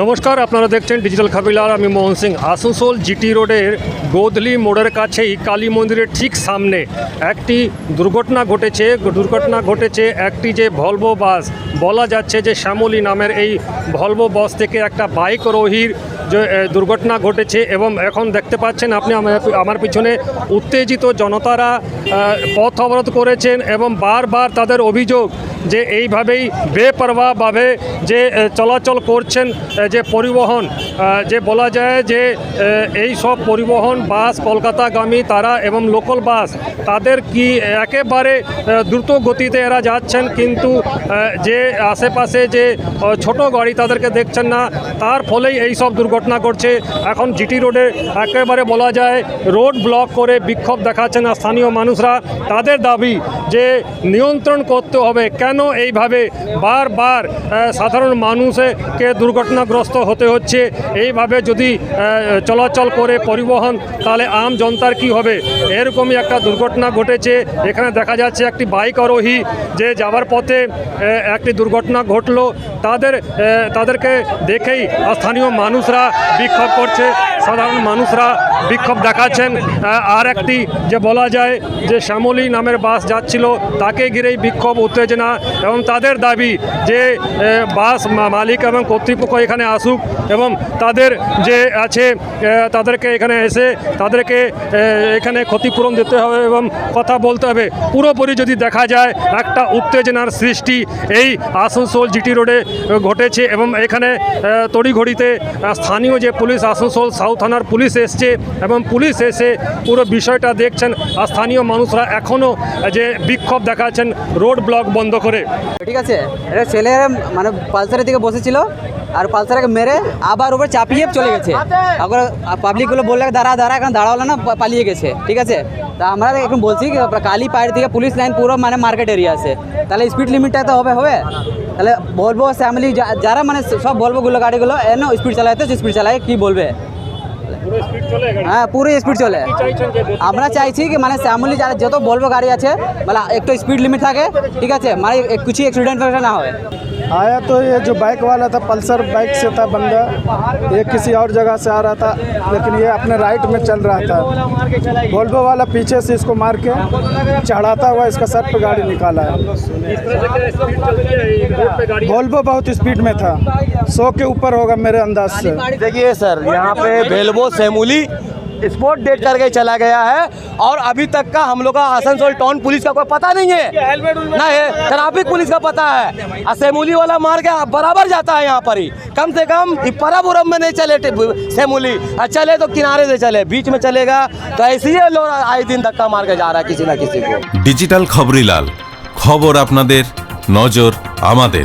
নমস্কার, আপনারা দেখছেন ডিজিটাল খাবিলার আমি মোহন সিং। আসানসোল জিটি রোডের গোদলি মোড়ের কাছেই কালী মন্দিরের ঠিক সামনে একটি দুর্ঘটনা ঘটেছে। দুর্ঘটনা ঘটেছে একটি যে ভলভো বাস বলা যাচ্ছে যে শ্যামলী নামের এই ভলভো বাস থেকে একটা বাইক রোহীর যে দুর্ঘটনা ঘটেছে এবং এখন দেখতে পাচ্ছেন আপনি আমার- আমার পিছনে উত্তেজিত জনতারা পথ অবরোধ করেছেন এবং বারবার তাদের অভিযোগ যে এইভাবেই বেপরোয়াভাবে যে চলাচল করছেন যে পরিবহন যে বলা যায় যে এই সব পরিবহন, বাস, কলকাতাগামী তারা এবং লোকাল বাস, তাদের কি একেবারে দ্রুত গতিতে এরা যাচ্ছেন, কিন্তু যে আশেপাশে যে ছোট গাড়ি তাদেরকে দেখছেন না, তার ফলেই এই সব দুর্ঘটনা ঘটছে। এখন জিটি রোডে একেবারে বলা যায়, রোড ব্লক করে বিক্ষোভ দেখাচ্ছেন স্থানীয় মানুষরা, তাদের দাবি যে নিয়ন্ত্রণ করতে হবে, কেন এইভাবে বারবার সাধারণ মানুষকে দুর্ঘটনাগ্রস্ত হতে হচ্ছে? এইভাবে যদি চলাচল করে পরিবহন, তাহলে আম জনতার কি হবে? এরকমই একটা দুর্ঘটনা ঘটেছে। এখানে দেখা যাচ্ছে একটি বাইক আরোহী যে যাবার পথে একটি দুর্ঘটনা ঘটলো। তাদের তাদেরকে দেখেই স্থানীয় মানুষরা বিক্ষোভ করছে। সাধারণ মানুষরা বিক্ষোভ দেখাচ্ছেন। আর একটি যে বলা যায় যে শ্যামলী নামের বাস যাচ্ছিল তাকে ঘিরেই বিক্ষোভ, উত্তেজনা এবং তাদের দাবি যে বাস মালিক এবং কর্তৃপক্ষ এখানে আসুক এবং তাদের যে আছে তাদেরকে এখানে এসে তাদেরকে এখানে ক্ষতিপূরণ দিতে হবে এবং কথা বলতে হবে। পুরোপুরি যদি দেখা যায় একটা উত্তেজনার সৃষ্টি এই আসানসোল জিটি রোডে ঘটেছে এবং এখানে তড়িঘড়িতে স্থানীয় যে পুলিশ আসানসোল সাউথ থানার পুলিশ এসছে এবং পুলিশ এসে পুরো বিষয়টা দেখছেন। স্থানীয় মানুষরা এখনও যে বিক্ষোভ দেখাচ্ছেন রোড ব্লক বন্ধ করে। ঠিক আছে এটা ছেলে মানে পালসারের দিকে বসেছিল আর পালসারকে মেরে আবার উপরে চাপিয়ে চলে গেছে। আবার পাবলিকগুলো বললে দাঁড়া দাঁড়া এখন দাঁড়াল না পালিয়ে গেছে। ঠিক আছে? তা আমরা এখন বলছি কালি পায়ের থেকে পুলিশ লাইন পুরো মানে মার্কেট এরিয়া আছে। তাহলে স্পিড লিমিটটা তো হবে হবে? তাহলে বলব ফ্যামিলি যারা মানে সব বলবোগুলো গাড়িগুলো এন স্পিড চালায় তো স্পিড চালায় কি বলবে? হ্যাঁ পুরো স্পিড চলে আমরা চাইছি কি মানে শ্যামলি যারা যত বলবো গাড়ি আছে মানে একটু স্পিড লিমিট থাকে ঠিক আছে মানে এক- কিছু অ্যাক্সিডেন্ট না হয় आया तो ये जो बाइक वाला था पल्सर बाइक से था बंदा ये किसी और जगह से आ रहा था लेकिन ये अपने राइट में चल रहा था वोल्वो वाला पीछे से इसको मार के चढ़ाता हुआ इसका सर पे गाड़ी निकाला है वोल्वो बहुत स्पीड में था सौ के ऊपर होगा मेरे अंदाज से देखिए सर यहाँ पे भेलबो सेमुली ही स्पोर्ट डेट करके चला गया है और अभी तक का हम लोग का आसनसोल टाउन पुलिस का कोई पता नहीं है। ना है ट्रैफ़िक पुलिस का पता है। असेमूली वाला मार के बराबर जाता है यहाँ पर ही। कम से कम परब उरब में नहीं चले सेमूली चले तो किनारे से चले बीच में चलेगा। तो ऐसी ही लोग आए दिन धक्का मार के जा रहा है किसी ना किसी को। डिजिटल खबरी लाल। खबर अपना नज़र हमारे